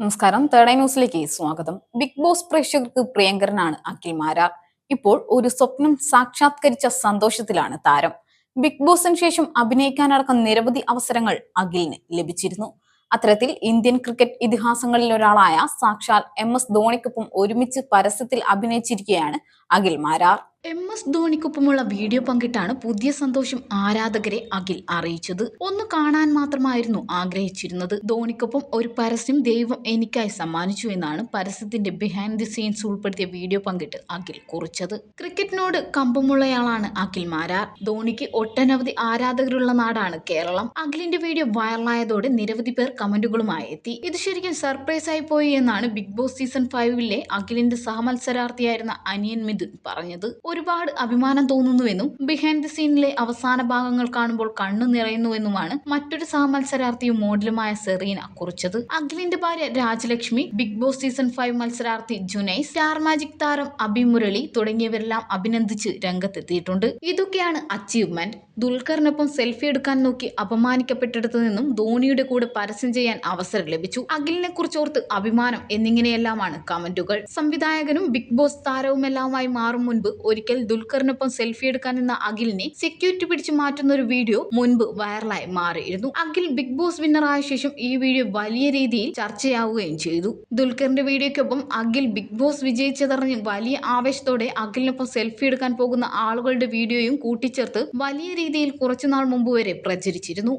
നമസ്കാരം. Third eye ന്യൂസിലേക്ക് സ്വാഗതം. ബിഗ് ബോസ് പ്രേക്ഷകർക്ക് പ്രിയങ്കരനാണ് അഖിൽ മാരാർ. ഇപ്പോൾ ഒരു സ്വപ്നം സാക്ഷാത്കരിച്ച സന്തോഷത്തിലാണ് താരം. ബിഗ് ബോസിന് ശേഷം അഭിനയിക്കാനടക്കം നിരവധി അവസരങ്ങൾ അഖിലിന് ലഭിച്ചിരുന്നു. അത്തരത്തിൽ ഇന്ത്യൻ ക്രിക്കറ്റ് ഇതിഹാസങ്ങളിൽ ഒരാളായ സാക്ഷാൽ എം എസ് ധോണിക്കൊപ്പം ഒരുമിച്ച് പരസ്യത്തിൽ അഭിനയിച്ചിരിക്കുകയാണ് അഖിൽ മാരാർ. എം എസ് ധോണിക്കൊപ്പമുള്ള വീഡിയോ പങ്കിട്ടാണ് പുതിയ സന്തോഷം ആരാധകരെ അഖിൽ അറിയിച്ചത്. ഒന്ന് കാണാൻ മാത്രമായിരുന്നു ആഗ്രഹിച്ചിരുന്നത്. ധോണിക്കൊപ്പം ഒരു പരസ്യം ദൈവം എനിക്കായി സമ്മാനിച്ചു എന്നാണ് പരസ്യത്തിന്റെ ബിഹൈൻഡ് ദി സീൻസ് ഉൾപ്പെടുത്തിയ വീഡിയോ പങ്കിട്ട് അഖിൽ കുറിച്ചത്. ക്രിക്കറ്റിനോട് കമ്പമുള്ളയാളാണ് അഖിൽ മാരാർ. ധോണിക്ക് ഒട്ടനവധി ആരാധകരുള്ള നാടാണ് കേരളം. അഖിലിന്റെ വീഡിയോ വൈറലായതോടെ നിരവധി പേർ കമന്റുകളുമായി എത്തി. ഇത് ശരിക്കും സർപ്രൈസ് ആയി പോയി എന്നാണ് ബിഗ് ബോസ് സീസൺ ഫൈവിലെ അഖിലിന്റെ സഹമത്സരാർത്ഥിയായിരുന്ന അനിയൻ മിഥുൻ പറഞ്ഞത്. ഒരുപാട് അഭിമാനം തോന്നുന്നുവെന്നും ബിഹൈൻഡ് ദി സീനിലെ അവസാന ഭാഗങ്ങൾ കാണുമ്പോൾ കണ്ണു നിറയുന്നുവെന്നുമാണ് മറ്റൊരു സഹമത്സരാർത്ഥിയും മോഡലുമായ സെറീന കുറിച്ചത്. അഖിലിന്റെ ഭാര്യ Rajalakshmi Bigg Boss season five മത്സരാർത്ഥി ജുനൈസ് സ്റ്റാർ മാജിക് താരം അബി മുരളി തുടങ്ങിയവരെല്ലാം അഭിനന്ദിച്ച് രംഗത്തെത്തിയിട്ടുണ്ട്. ഇതൊക്കെയാണ് അച്ചീവ്മെന്റ് ദുൽഖറിനൊപ്പം സെൽഫി എടുക്കാൻ നോക്കി അപമാനിക്കപ്പെട്ടിടത്തു നിന്നും ധോണിയുടെ കൂടെ പരസ്യം ചെയ്യാൻ അവസരം ലഭിച്ചു. അഖിലിനെ കുറിച്ചോർത്ത് അഭിമാനം എന്നിങ്ങനെയെല്ലാമാണ് കമന്റുകൾ. സംവിധായകനും ബിഗ് ബോസ് താരവുമെല്ലാമായി മാറും മുൻപ് ഒരിക്കൽ ദുൽഖറിനൊപ്പം സെൽഫി എടുക്കാൻ നിന്ന അഖിലിനെ സെക്യൂരിറ്റി പിടിച്ചു മാറ്റുന്ന ഒരു വീഡിയോ മുൻപ് വൈറലായി മാറിയിരുന്നു. അഖിൽ ബിഗ് ബോസ് വിന്നർ ആയ ശേഷം ഈ വീഡിയോ വലിയ രീതിയിൽ ചർച്ചയാവുകയും ചെയ്തു. ദുൽഖറിന്റെ വീഡിയോയ്ക്കൊപ്പം അഖിൽ ബിഗ് ബോസ് വിജയിച്ചതറിഞ്ഞ് വലിയ ആവേശത്തോടെ അഖിലിനൊപ്പം സെൽഫി എടുക്കാൻ പോകുന്ന ആളുകളുടെ വീഡിയോയും കൂട്ടിച്ചേർത്ത് വലിയ രീതിയിൽ കുറച്ചുനാൾ മുമ്പ് വരെ പ്രചരിച്ചിരുന്നു.